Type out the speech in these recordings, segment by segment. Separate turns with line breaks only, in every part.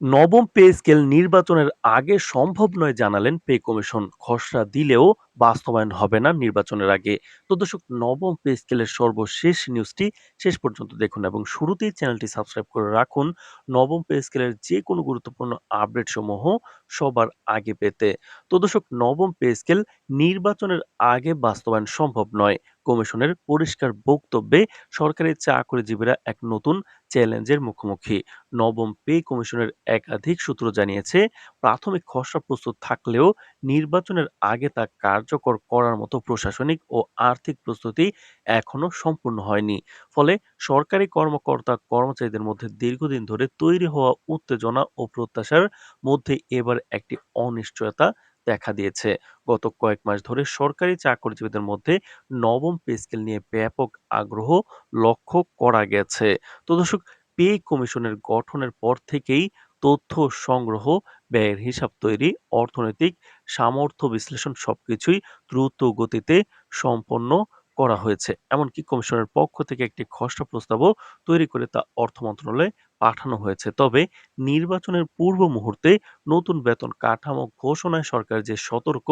নবম pay scale নির্বাচনের আগে সম্ভব নয় জানালেন পে কমিশন। খসড়া দিলেও বাস্তবায়ন হবে না নির্বাচনের আগে। তো দর্শক, নবম পে স্কেলের সর্বশেষ নিউজটি শেষ পর্যন্ত দেখুন এবং শুরুতেই চ্যানেলটি সাবস্ক্রাইব করে রাখুন। নবম পে স্কেলের যে কোনো গুরুত্বপূর্ণ আপডেট সমূহ সবার আগে পেতে। তো দর্শক, নবম পে স্কেল নির্বাচনের আগে বাস্তবায়ন সম্ভব নয়। কমিশনের পরিষ্কার বক্তব্যে সরকারি চাকরিজীবীরা এক নতুন চ্যালেঞ্জের মুখোমুখি। নবম পে কমিশনের একাধিক সূত্র জানিয়েছে, প্রাথমিক খসড়া প্রস্তুত থাকলেও নির্বাচনের আগে তা কার্যকর করার মতো প্রশাসনিক ও আর্থিক প্রস্তুতি এখনও সম্পূর্ণ হয়নি। ফলে সরকারি কর্মকর্তা কর্মচারীদের মধ্যে দীর্ঘদিন ধরে তৈরি হওয়া উত্তেজনা ও প্রত্যাশার মধ্যে এবার একটি অনিশ্চয়তা দেখা দিয়েছে গত কয়েক মাস ধরে সরকারি চাকরিজীবীদের মধ্যে নবম পে স্কেল নিয়ে ব্যাপক আগ্রহ লক্ষ্য করা গেছে তো দর্শক পে কমিশনের গঠনের পর থেকেই তথ্য সংগ্রহ, ব্যয়ের হিসাব তৈরি, অর্থনৈতিক সামর্থ্য বিশ্লেষণ সবকিছুই দ্রুত গতিতে সম্পন্ন করা হয়েছে। এমনকি কমিশনের পক্ষ থেকে একটি খসড়া প্রস্তাবও তৈরি করে তা অর্থ মন্ত্রণালয়ে পাঠানো হয়েছে। তবে নির্বাচনের পূর্ব মুহূর্তে নতুন বেতন কাঠামো ঘোষণায় সরকার যে সতর্ক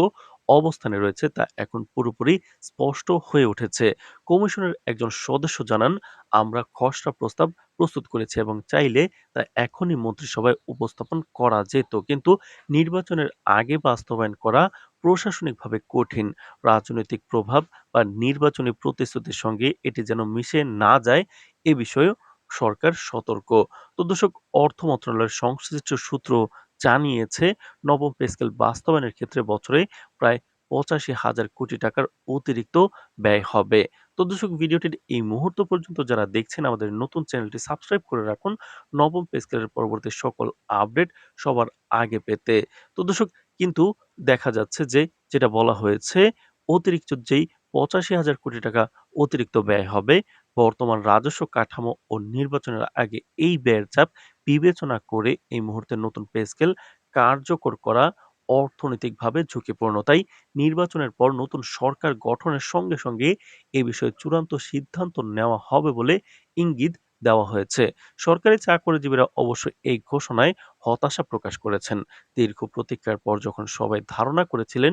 অবস্থানে রয়েছে তা এখন পুরোপুরি স্পষ্ট হয়ে উঠেছে। কমিশনের একজন সদস্য জানান, "আমরা খসড়া প্রস্তাব প্রস্তুত করেছি এবং চাইলে তা এখনই মন্ত্রিসভায় উপস্থাপন করা যেত। কিন্তু নির্বাচনের আগে বাস্তবায়ন করা প্রশাসনিকভাবে কঠিন। রাজনৈতিক প্রভাব বা নির্বাচনী প্রতিশ্রুতির সঙ্গে এটি যেন মিশে না যায় এ বিষয়েও সরকার সতর্ক। তো দর্শক, অর্থ মন্ত্রণালয়ের সংশ্লিষ্ট সূত্র জানিয়েছে, নবম পে স্কেল বাস্তবায়নের ক্ষেত্রে বছরে প্রায় পঁচাশি হাজার কোটি টাকার অতিরিক্ত ব্যয় হবে। তো দর্শক, ভিডিওটির এই মুহূর্ত পর্যন্ত যারা দেখছেন, আমাদের নতুন চ্যানেলটি সাবস্ক্রাইব করে রাখুন নবম পে স্কেলের পরবর্তী সকল আপডেট সবার আগে পেতে তো দর্শক, কিন্তু দেখা যাচ্ছে যে, যেটা বলা হয়েছে, অতিরিক্ত যেই পঁচাশি হাজার কোটি টাকা অতিরিক্ত ব্যয় হবে বর্তমান রাজস্ব কাঠামো ও নির্বাচনের আগে এই ব্যয়ের চাপ বিবেচনা করে এই মুহূর্তে নতুন পে স্কেল কার্যকর করা অর্থনৈতিকভাবে ঝুঁকিপূর্ণ। তাই নির্বাচনের পর নতুন সরকার গঠনের সঙ্গে সঙ্গে এ বিষয়ে চূড়ান্ত সিদ্ধান্ত নেওয়া হবে বলে ইঙ্গিত দেওয়া হয়েছে। সরকারি চাকরিজীবীরা অবশ্য এই ঘোষণায় হতাশা প্রকাশ করেছেন। দীর্ঘ প্রতীক্ষার পর যখন সবাই ধারণা করেছিলেন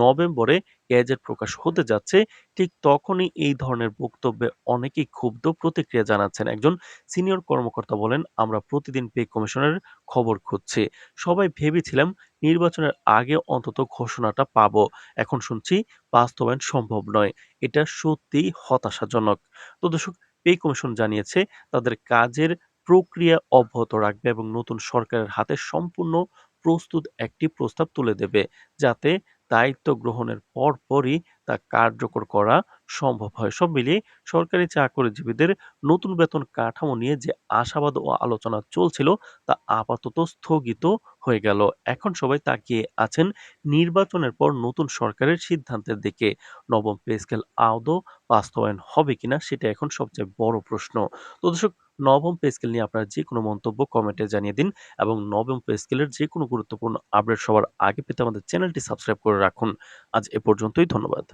নভেম্বরে গ্যাজেট প্রকাশ হতে যাচ্ছে, ঠিক তখনই এই ধরনের বক্তব্যে অনেকেই ক্ষুব্ধ প্রতিক্রিয়া জানাচ্ছেন। একজন সিনিয়র কর্মকর্তা বলেন, আমরা প্রতিদিন পে কমিশনের খবর খুঁজছি। সবাই ভেবেছিলাম নির্বাচনের আগে অন্তত ঘোষণাটা পাবো। এখন শুনছি বাস্তবায়ন সম্ভব নয়। এটা সত্যিই হতাশাজনক। তো দর্শক পে কমিশন জানিয়েছে, তাদের কাজের প্রক্রিয়া অব্যাহত রাখবে এবং নতুন সরকারের হাতে সম্পূর্ণ প্রস্তুত একটি প্রস্তাব তুলে দেবে, যাতে দায়িত্ব গ্রহণের পরপরই তা কার্যকর করা সম্ভব হয়। সব মিলিয়ে সরকারি চাকরিজীবীদের নতুন বেতন কাঠামো নিয়ে যে আশাবাদ ও আলোচনা চলছিল, তা আপাতত স্থগিত হয়ে গেল। এখন সবাই তাকিয়ে আছেন নির্বাচনের পর নতুন সরকারের সিদ্ধান্তের দিকে। নবম পে স্কেল আদৌ বাস্তবায়ন হবে কিনা সেটা এখন সবচেয়ে বড় প্রশ্ন। তো দর্শক, নবম পে স্কেল নিয়ে আপনারা যে কোনো মন্তব্য কমেন্টে জানিয়ে দিন এবং নবম পে স্কেলের যে কোনো গুরুত্বপূর্ণ আপডেট সবার আগে পেতে আমাদের চ্যানেলটি সাবস্ক্রাইব করে রাখুন। আজ এ পর্যন্তই, ধন্যবাদ।